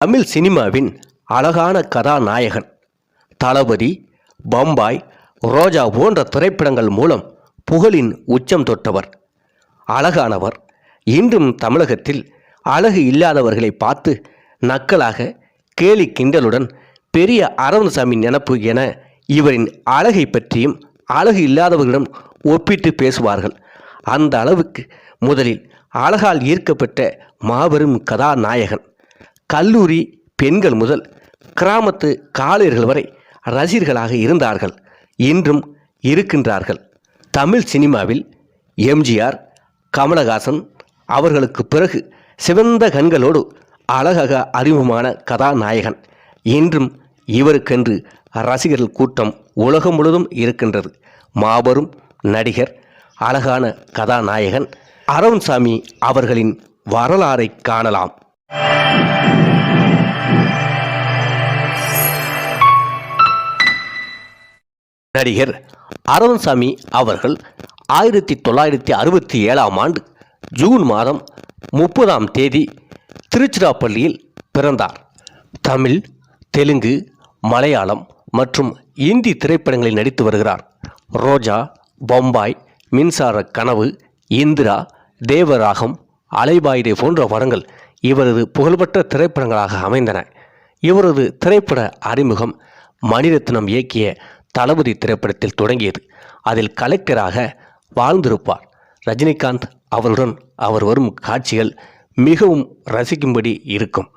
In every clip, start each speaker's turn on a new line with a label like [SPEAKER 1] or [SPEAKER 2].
[SPEAKER 1] தமிழ் சினிமாவின் அழகான கதாநாயகன் தளபதி பம்பாய் ரோஜா போன்ற திரைப்படங்கள் மூலம் புகழின் உச்சம் தொட்டவர். அழகானவர் இன்றும் தமிழகத்தில் அழகு இல்லாதவர்களை பார்த்து நக்கலாக கேலி கிண்டலுடன் பெரிய அரவணசாமி நினப்பு என இவரின் அழகை பற்றியும் அழகு இல்லாதவர்களிடம் ஒப்பிட்டு பேசுவார்கள். அந்த அளவுக்கு முதலில் அழகால் ஈர்க்கப்பட்ட மாபெரும் கதாநாயகன். கல்லூரி பெண்கள் முதல் கிராமத்து காளையர்கள் வரை ரசிகர்களாக இருந்தார்கள். இன்றும் இருக்கின்றார்கள். தமிழ் சினிமாவில் எம்ஜிஆர் கமலஹாசன் அவர்களுக்கு பிறகு சிவந்த கண்களோடு அழகாக அறிமுகமான கதாநாயகன். இன்றும் இவருக்கென்று ரசிகர்கள் கூட்டம் உலகம் முழுவதும் இருக்கின்றது. மாபெரும் நடிகர் அழகான கதாநாயகன் அரவன்சாமி அவர்களின் வரலாறை காணலாம். நடிகர் அரவன்சாமி அவர்கள் ஆயிரத்தி தொள்ளாயிரத்தி அறுபத்தி ஏழாம் ஆண்டு ஜூன் மாதம் முப்பதாம் தேதி திருச்சிராப்பள்ளியில் பிறந்தார். தமிழ் தெலுங்கு மலையாளம் மற்றும் இந்தி திரைப்படங்களில் நடித்து வருகிறார். ரோஜா பொம்பாய் மின்சார கனவு இந்திரா தேவராகம் அலைபாயுதே போன்ற படங்கள் இவரது புகழ்பெற்ற திரைப்படங்களாக அமைந்தன. இவரது திரைப்பட அறிமுகம் மணிரத்னம் இயக்கிய தளபதி திரைப்படத்தில் தொடங்கியது. அதில் கலெக்டராக வாழ்ந்திருப்பார். ரஜினிகாந்த் அவருடன் அவர் வரும் காட்சிகள் மிகவும் ரசிக்கும்படி இருக்கும்.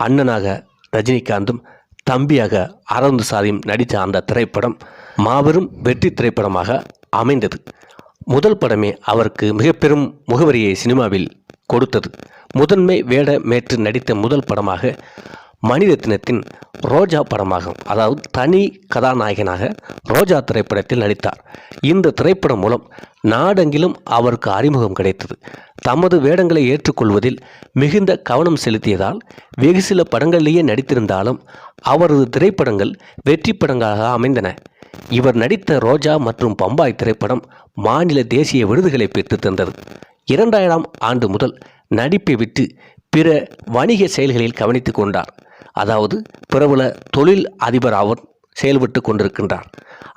[SPEAKER 1] அண்ணனாக ரஜினிகாந்தும் தம்பியாக அரவிந்த் சாதியும் நடித்த அந்த திரைப்படம் மாபெரும் வெற்றி திரைப்படமாக அமைந்தது. முதல் படமே அவருக்கு மிக பெரும் முகவரியை சினிமாவில் கொடுத்தது. முதன்மை வேட மேற்று நடித்த முதல் படமாக மணிரத்னத்தின் ரோஜா படமாகும். அதாவது தனி கதாநாயகனாக ரோஜா திரைப்படத்தில் நடித்தார். இந்த திரைப்படம் மூலம் நாடெங்கிலும் அவருக்கு அறிமுகம் கிடைத்தது. தமது வேடங்களை ஏற்றுக்கொள்வதில் மிகுந்த கவனம் செலுத்தியதால் வெகு சில படங்களிலேயே நடித்திருந்தாலும் அவரது திரைப்படங்கள் வெற்றி படங்களாக அமைந்தன. இவர் நடித்த ரோஜா மற்றும் பம்பாய் திரைப்படம் மாநில தேசிய விருதுகளை பெற்று தந்தது. இரண்டாயிரம் ஆண்டு முதல் நடிப்பை விட்டு பிற வணிக செயல்களில் கவனித்து கொண்டார். அதாவது பிரபல தொழில் அதிபர் அவர் செயல்பட்டு கொண்டிருக்கின்றார்.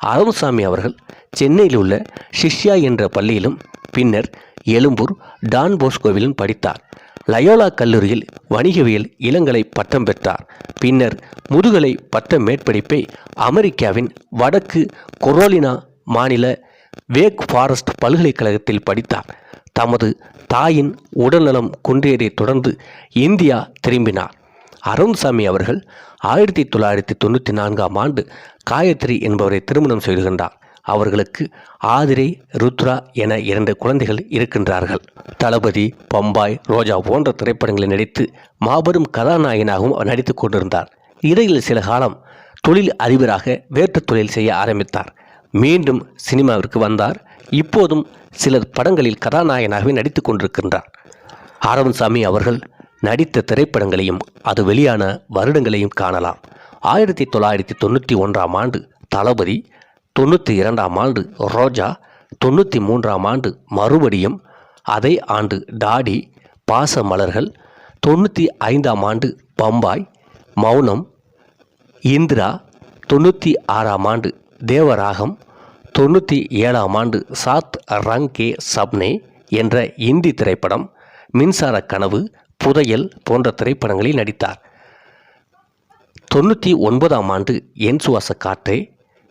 [SPEAKER 1] அருண்சாமி அவர்கள் சென்னையில் உள்ள ஷிஷ்யா என்ற பள்ளியிலும் பின்னர் எழும்பூர் டான் போஸ்கோவிலும் படித்தார். லயோலா கல்லூரியில் வணிகவியல் இளங்கலை பட்டம் பெற்றார். பின்னர் முதுகலை பட்ட மேற்படிப்பை அமெரிக்காவின் வடக்கு கொரோலினா மாநில வேக் ஃபாரஸ்ட் பல்கலைக்கழகத்தில் படித்தார். தமது தாயின் உடல்நலம் குன்றியதைத் தொடர்ந்து இந்தியா திரும்பினார். அருண்சாமி அவர்கள் ஆயிரத்தி தொள்ளாயிரத்தி தொண்ணூற்றி நான்காம் ஆண்டு காயத்ரி என்பவரை திருமணம் செய்துகின்றார் அவர்களுக்கு ஆதிரை ருத்ரா என இரண்டு குழந்தைகள் இருக்கின்றார்கள். தளபதி பம்பாய் ரோஜா போன்ற திரைப்படங்களில் நடித்து மாபெரும் கதாநாயகனாகவும் அவர் நடித்துக் கொண்டிருந்தார். இடையில் சில காலம் தொழில் அதிபராக வேற்று தொழில் செய்ய ஆரம்பித்தார். மீண்டும் சினிமாவிற்கு வந்தார். இப்போதும் சில படங்களில் கதாநாயகனாகவே நடித்து கொண்டிருக்கின்றார். ஆரவன்சாமி அவர்கள் நடித்த திரைப்படங்களையும் அது வெளியான வருடங்களையும் காணலாம். ஆயிரத்தி தொள்ளாயிரத்தி தொண்ணூற்றி ஒன்றாம் ஆண்டு தளபதி தொண்ணூற்றி இரண்டாம் ஆண்டு ரோஜா தொண்ணூற்றி மூன்றாம் ஆண்டு மறுபடியும் அதே ஆண்டு டாடி பாச மலர்கள் தொண்ணூற்றி ஐந்தாம் ஆண்டு பம்பாய் மௌனம் இந்திரா தொண்ணூற்றி ஆறாம் ஆண்டு தேவராகம் தொண்ணூற்றி ஏழாம் ஆண்டு சாத் ரங் கே சப்னே என்ற இந்தி திரைப்படம் மின்சார கனவு புதையல் போன்ற திரைப்படங்களில் நடித்தார். தொண்ணூற்றி ஒன்பதாம் ஆண்டு என் சுவாச காற்றே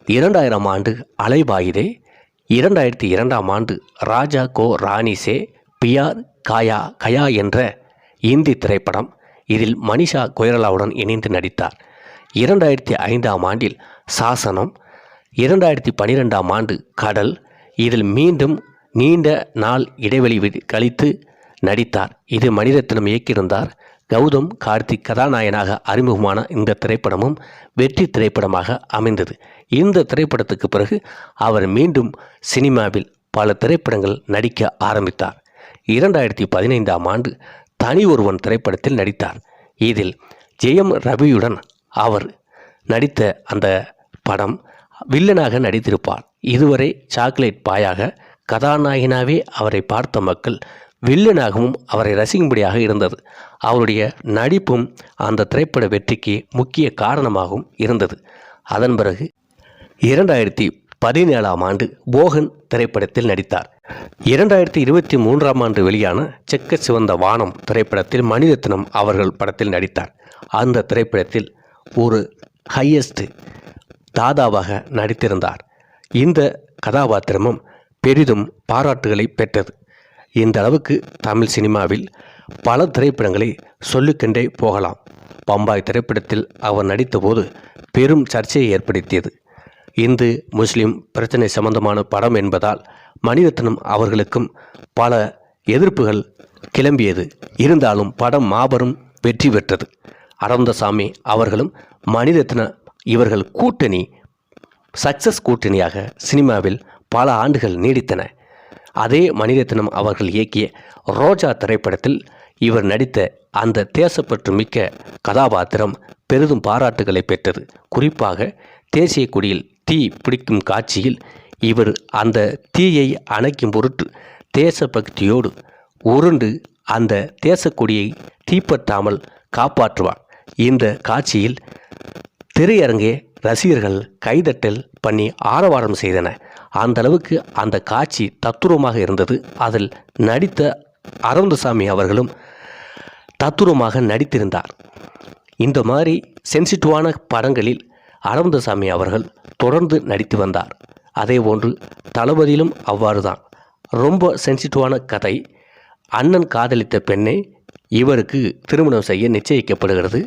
[SPEAKER 1] இரண்டாயிரம் ஆண்டு அலைபாயுதே இரண்டாயிரத்தி இரண்டாம் ஆண்டு ராஜா கோ ராணிசே பியார் காயா கயா என்ற இந்தி திரைப்படம் இதில் மனிஷா கொய்ரலாவுடன் இணைந்து நடித்தார். இரண்டாயிரத்தி ஐந்தாம் ஆண்டில் சாசனம் இரண்டாயிரத்தி பன்னிரெண்டாம் ஆண்டு கடல் இதில் மீண்டும் நீண்ட நாள் இடைவெளி கழித்து நடித்தார். இது மணிரத்னம் இயக்கியிருந்தார் கௌதம் கார்த்திக் கதாநாயகனாக அறிமுகமான இந்த திரைப்படமும் வெற்றி திரைப்படமாக அமைந்தது. இந்த திரைப்படத்துக்கு பிறகு அவர் மீண்டும் சினிமாவில் பல திரைப்படங்கள் நடிக்க ஆரம்பித்தார். இரண்டாயிரத்தி பதினைந்தாம் ஆண்டு தனி ஒருவன் திரைப்படத்தில் நடித்தார். இதில் ஜெயம் ரவியுடன் அவர் நடித்த அந்த படம் வில்லனாக நடித்திருப்பார். இதுவரை சாக்லேட் பாயாக கதாநாயகனாகவே அவரை பார்த்த மக்கள் வில்லனாகவும் அவரை ரசிக்கும்படியாக இருந்தது. அவருடைய நடிப்பும் அந்த திரைப்பட வெற்றிக்கு முக்கிய காரணமாகவும் இருந்தது. அதன் பிறகு இரண்டாயிரத்தி பதினேழாம் ஆண்டு போகன் திரைப்படத்தில் நடித்தார். இரண்டாயிரத்தி இருபத்தி மூன்றாம் ஆண்டு வெளியான செக்க சிவந்த வானம் திரைப்படத்தில் மணிரத்னம் அவர்கள் படத்தில் நடித்தார். அந்த திரைப்படத்தில் ஒரு ஹையஸ்ட் தாதாவாக நடித்திருந்தார். இந்த கதாபாத்திரமும் பெரிதும் பாராட்டுகளை பெற்றது. இந்த அளவுக்கு தமிழ் சினிமாவில் பல திரைப்படங்களை சொல்லிக்கொண்டே போகலாம். பம்பாய் திரைப்படத்தில் அவர் நடித்தபோது பெரும் சர்ச்சையை ஏற்படுத்தியது. இந்து முஸ்லிம் பிரச்சனை சம்பந்தமான படம் என்பதால் மணிரத்னம் அவர்களுக்கும் பல எதிர்ப்புகள் கிளம்பியது. இருந்தாலும் படம் மாபெரும் வெற்றி பெற்றது. அரந்தசாமி அவர்களும் மணிரத்ன இவர்கள் கூட்டணி சக்சஸ் கூட்டணியாக சினிமாவில் பல ஆண்டுகள் நீடித்தன. அதே மணிரத்னம் அவர்கள் இயக்கிய ரோஜா திரைப்படத்தில் இவர் நடித்த அந்த தேசப்பற்று மிக்க கதாபாத்திரம் பெரிதும் பாராட்டுகளை பெற்றது. குறிப்பாக தேசிய கொடியில் தீ பிடிக்கும் காட்சியில் இவர் அந்த தீயை அணைக்கும் பொருட்டு தேசபக்தியோடு உருண்டு அந்த தேசக்கொடியை தீப்பற்றாமல் காப்பாற்றுவார். இந்த காட்சியில் திரையரங்கே ரசிகர்கள் கைதட்டல் பண்ணி ஆரவாரம் செய்தன. அந்த அளவுக்கு அந்த காட்சி தத்துரூபமாக இருந்தது. அதில் நடித்த அரவிந்தசாமி அவர்களும் தத்துரூபமாக நடித்திருந்தார். இந்த மாதிரி சென்சிட்டிவான படங்களில் அரவிந்தசாமி அவர்கள் தொடர்ந்து நடித்து வந்தார். அதே போன்று தளபதியிலும் அவ்வாறு தான். ரொம்ப சென்சிட்டிவான கதை. அண்ணன் காதலித்த பெண்ணை இவருக்கு திருமணம் செய்ய நிச்சயிக்கப்படுகிறது.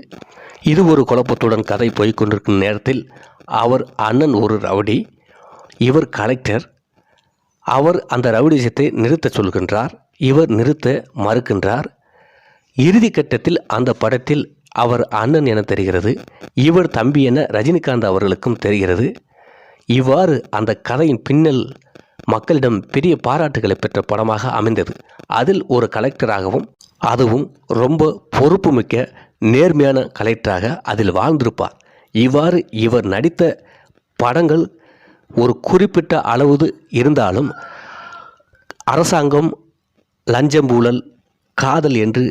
[SPEAKER 1] இது ஒரு குழப்பத்துடன் கதை போய்க்கொண்டிருக்கும் நேரத்தில் அவர் அண்ணன் ஒரு ரவுடி இவர் கலெக்டர் அவர் அந்த ரவுடிசத்தை நிறுத்த சொல்கின்றார் இவர் நிறுத்த மறுக்கின்றார். இறுதி கட்டத்தில் அந்த படத்தில் அவர் அண்ணன் என தெரிகிறது இவர் தம்பி என ரஜினிகாந்த் அவர்களுக்கும் தெரிகிறது. இவ்வாறு அந்த கதையின் பின்னல் மக்களிடம் பெரிய பாராட்டுகளை பெற்ற படமாக அமைந்தது. அதில் ஒரு கலெக்டராகவும் அதுவும் ரொம்ப பொறுப்புமிக்க நேர்மையான கலெக்டராக அதில் வாழ்ந்திருப்பார். இவ்வாறு இவர் நடித்த படங்கள் ஒரு குறிப்பிட்ட அளவு இருந்தாலும் அரசாங்கம் லஞ்சம் ஊழல் காதல் என்று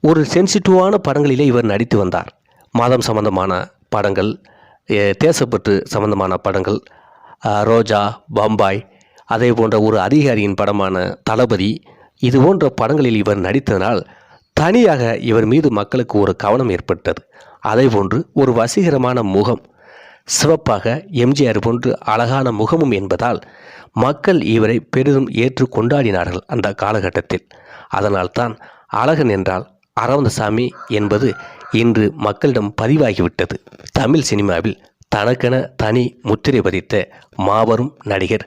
[SPEAKER 1] ஒரு சென்சிட்டிவான படங்களிலே இவர் நடித்து வந்தார். மதம் சம்பந்தமான படங்கள் தேசப்பற்று சம்பந்தமான படங்கள் ரோஜா பம்பாய் அதே போன்ற ஒரு அதிகாரியின் படமான தளபதி இது போன்ற படங்களில் இவர் நடித்ததனால் தனியாக இவர் மீது மக்களுக்கு ஒரு கவனம் ஏற்பட்டது. அதேபோன்று ஒரு வசீகரமான முகம் சிவப்பாக எம்ஜிஆர் போன்று அழகான முகமும் என்பதால் மக்கள் இவரை பெரிதும் ஏற்று கொண்டாடினார்கள் அந்த காலகட்டத்தில். அதனால்தான் அழகன் என்றால் அரவந்தசாமி என்பது இன்று மக்களிடம் பதிவாகிவிட்டது. தமிழ் சினிமாவில் தனக்கென தனி முத்திரை பதித்த மாபெரும் நடிகர்